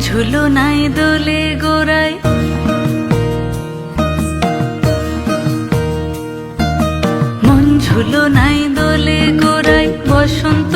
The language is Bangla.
ঝুলো নাই দোলে গোড়ায়। মন ঝুলো নাই দোলে গোড়ায় বসন্ত